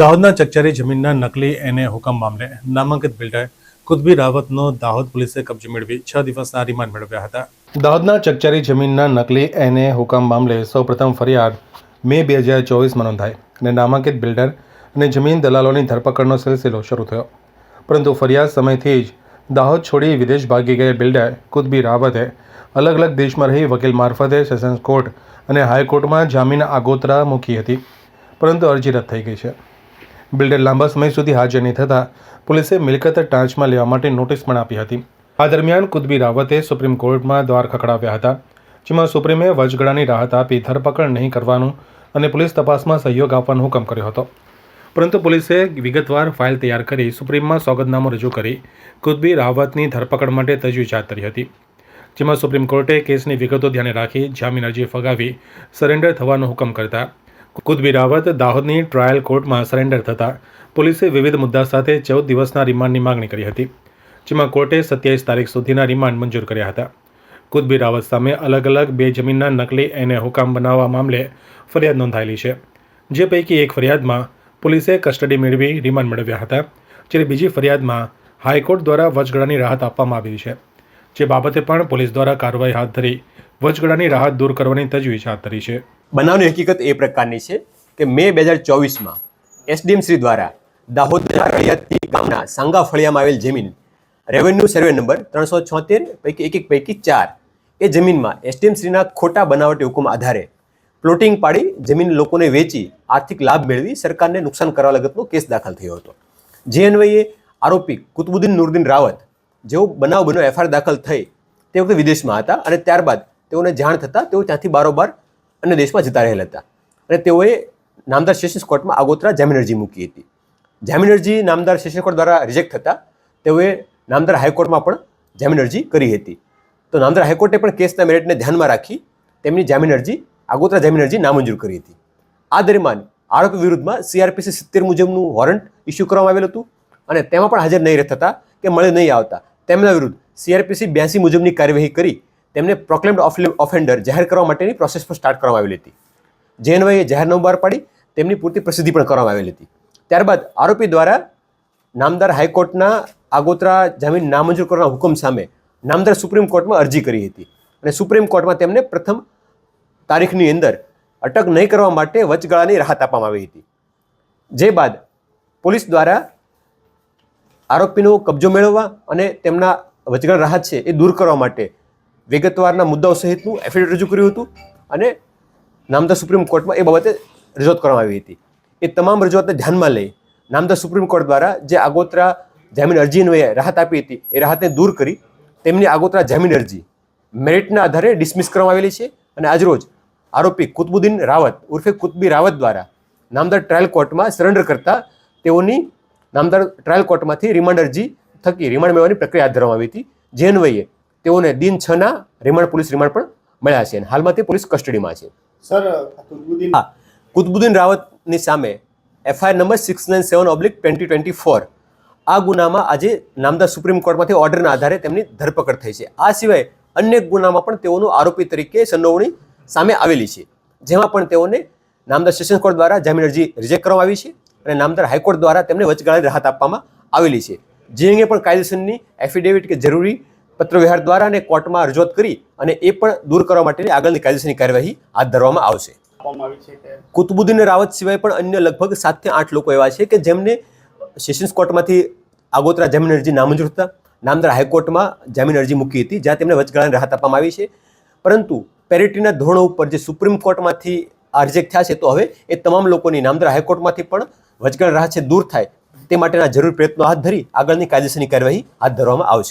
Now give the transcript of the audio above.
દાહોદના ચકચારી જમીનના નકલી એને હુકમ મામલે નામાંકિત બિલ્ડર કુતબી રાવતનો દાહોદ પોલીસે કબજે મેળવી છ દિવસના રિમાન્ડ મેળવ્યા હતા. દાહોદના ચકચારી જમીનના નકલી એને હુકમ મામલે સૌપ્રથમ ફરિયાદ મે બે હજાર ચોવીસમાં નોંધાઈ અને નામાંકિત બિલ્ડર અને જમીન દલાલોની ધરપકડનો સિલસિલો શરૂ થયો. પરંતુ ફરિયાદ સમયથી જ દાહોદ છોડી વિદેશ ભાગી ગયેલ બિલ્ડર કુતબી રાવતે અલગ અલગ દેશમાં રહી વકીલ મારફતે સેશન્સ કોર્ટ અને હાઈકોર્ટમાં જામીન આગોતરા મૂકી હતી. પરંતુ અરજી રદ થઈ ગઈ છે. બિલ્ડર લાંબા સમય સુધી હાજર નહીં થતાં પોલીસે મિલકત ટાંચમાં લેવા માટે નોટિસ પણ આપી હતી. આ દરમિયાન કુતબી રાવતે સુપ્રીમ કોર્ટમાં દ્વાર ખખડાવ્યા હતા, જેમાં સુપ્રીમે વચગાળાની રાહત આપી ધરપકડ નહીં કરવાનું અને પોલીસ તપાસમાં સહયોગ આપવાનો હુકમ કર્યો હતો. પરંતુ પોલીસે વિગતવાર ફાઇલ તૈયાર કરી સુપ્રીમમાં સોગંદનામું રજૂ કરી કુતબી રાવતની ધરપકડ માટે તજવીજ હાથ ધરી હતી, જેમાં સુપ્રીમ કોર્ટે કેસની વિગતો ધ્યાને રાખી જામીન અરજી ફગાવી સરેન્ડર થવાનો હુકમ કરતા કુતબી રાવત દાહોદની ટ્રાયલ કોર્ટમાં સરેન્ડર થતાં પોલીસે વિવિધ મુદ્દા સાથે ચૌદ દિવસના રિમાન્ડની માંગણી કરી હતી, જેમાં કોર્ટે સત્યાવીસ તારીખ સુધીના રિમાન્ડ મંજૂર કર્યા હતા. કુતબી રાવત સામે અલગ અલગ બે જમીનના નકલી એને હુકામ બનાવવા મામલે ફરિયાદ નોંધાયેલી છે, જે પૈકી એક ફરિયાદમાં પોલીસે કસ્ટડી મેળવી રિમાન્ડ મેળવ્યા હતા, જ્યારે બીજી ફરિયાદમાં હાઈકોર્ટ દ્વારા વચગાળાની રાહત આપવામાં આવી છે, જે બાબતે પણ પોલીસ દ્વારા કાર્યવાહી હાથ ધરી વચગાળાની રાહત દૂર કરવાની તજવીજ હાથ ધરી છે. બનાવની હકીકત એ પ્રકારની છે કે મે બે હજાર ચોવીસમાં એસડીએમસી દ્વારા દાહોદના રળિયાતી ગામના સાંગા ફળિયામાં આવેલ જમીન રેવન્યુ સર્વે નંબર ત્રણસો છોતેર પૈકી એક એક પૈકી ચાર, એ જમીનમાં એસડીએમસીના ખોટા બનાવટી હુકમ આધારે પ્લોટિંગ પાડી જમીન લોકોને વેચી આર્થિક લાભ મેળવી સરકારને નુકસાન કરવા લગતનો કેસ દાખલ થયો હતો. જે અન્વયે આરોપી કુતબુદ્દીન નુરદીન રાવત જેઓ બનાવ બનો એફઆઈઆર દાખલ થઈ તે વખતે વિદેશમાં હતા અને ત્યારબાદ તેઓને જાણ થતાં તેઓ ત્યાંથી બારોબાર અન્ય દેશમાં જતા રહેલા હતા. અને તેઓએ નામદાર સેશન્સ કોર્ટમાં આગોતરા જામિનરજી મૂકી હતી. જામિનરજી નામદાર સેશન્સ કોર્ટ દ્વારા રિજેક્ટ થતાં તેઓએ નામદાર હાઈકોર્ટમાં પણ જામીન અરજી કરી હતી. તો નામદાર હાઈકોર્ટે પણ કેસના મેરિટને ધ્યાનમાં રાખી તેમની જામીન અરજી, આગોતરા જામીન અરજી નામંજૂર કરી હતી. આ દરમિયાન આરોપી વિરુદ્ધમાં સીઆરપીસી સિત્તેર મુજબનું વોરંટ ઇસ્યુ કરવામાં આવેલું હતું અને તેમાં પણ હાજર નહીં થતા કે મળે નહીં આવતા. તેમના વિરુદ્ધ સીઆરપીસી બ્યાસી મુજબની કાર્યવાહી કરી તેમને પ્રોક્લેમ્ડ ઓફેન્ડર જાહેર કરવા માટેની પ્રોસેસ પણ સ્ટાર્ટ કરવામાં આવેલી હતી. જે અન્વયે જાહેરનામું બહાર પાડી, તેમની પૂરતી પ્રસિદ્ધિ પણ કરવામાં આવેલી હતી. ત્યારબાદ આરોપી દ્વારા નામદાર હાઈકોર્ટના આગોતરા જામીન નામંજૂર કરવાના હુકમ સામે નામદાર સુપ્રીમ કોર્ટમાં અરજી કરી હતી. અને સુપ્રીમ કોર્ટમાં તેમને પ્રથમ તારીખની અંદર અટક નહીં કરવા માટે વચગાળાની રાહત આપવામાં આવી હતી. જે બાદ પોલીસ દ્વારા આરોપીનો કબજો મેળવવા અને તેમના વચગાળ રાહત છે એ દૂર કરવા માટે વિગતવારના મુદ્દાઓ સહિતનું એફિડેવિટ રજૂ કર્યું હતું અને નામદાર સુપ્રીમ કોર્ટમાં એ બાબતે રજૂઆત કરવામાં આવી હતી. એ તમામ રજૂઆતને ધ્યાનમાં લઈ નામદા સુપ્રીમ કોર્ટ દ્વારા જે આગોતરા જામીન અરજી અન્વયે રાહત આપી હતી, એ રાહતને દૂર કરી તેમની આગોતરા જામીન અરજી મેરિટના આધારે ડિસમિસ કરવામાં આવેલી છે અને આજરોજ આરોપી કુતબુદ્દીન રાવત ઉર્ફે કુતબી રાવત દ્વારા નામદાર ટ્રાયલ કોર્ટમાં સરેન્ડર કરતા તેઓની નામદાર ટ્રાયલ કોર્ટમાંથી રિમાન્ડ અરજી થકી રિમાન્ડ મેળવવાની પ્રક્રિયા હાથ ધરવામાં આવી હતી. જે અન્વયે તેઓને દિન છ ના રિમાન્ડ પોલીસ રિમાન્ડ પણ મળ્યા છે અને હાલમાં તે પોલીસ કસ્ટડીમાં છે. સર કુતબુદ્દીન હા કુતબુદ્દીન રાવતની સામે FIR number six nine seven oblique twenty twenty four આ ગુનામાં આજે નામદા સુપ્રીમ કોર્ટમાંથી ઓર્ડરના આધારે તેમની ધરપકડ થઈ છે. આ સિવાય અન્ય ગુનામાં પણ તેઓનું આરોપી તરીકે સંડોવણી સામે આવેલી છે. જેમાં પણ તેઓને નામદાર સેશન્સ કોર્ટ દ્વારા જામીન અરજી રિજેક્ટ કરવામાં આવી છે અને નામદાર હાઈકોર્ટ દ્વારા તેમને વચગાળાની રાહત આપવામાં આવેલી છે. જે અંગે પણ કાયદેસરની એફિડેવિટ કે જરૂરી પત્રવ્યવહાર દ્વારા અને કોર્ટમાં રજૂઆત કરી અને એ પણ દૂર કરવા માટેની આગળની કાયદેસરની કાર્યવાહી હાથ ધરવામાં આવશે. કુતુબુદ્દીન રાવત સિવાય પણ અન્ય લગભગ સાતથી આઠ લોકો એવા છે કે જેમને સેશન્સ કોર્ટમાંથી આગોતરા જામીન અરજી નામંજૂર હતા. નામદાર હાઈકોર્ટમાં જામીન અરજી મૂકી હતી જ્યાં તેમને વચગાળાની રાહત આપવામાં આવી છે. પરંતુ પેરિટીના ધોરણો ઉપર જે સુપ્રીમ કોર્ટમાંથી આ રિજેક્ટ થયા છે તો હવે એ તમામ લોકોની નામદાર હાઈકોર્ટમાંથી પણ વચગાળાની રાહત છે દૂર થાય તે માટેના જરૂરી પ્રયત્નો હાથ ધરી આગળની કાયદેસરની કાર્યવાહી હાથ ધરવામાં આવશે.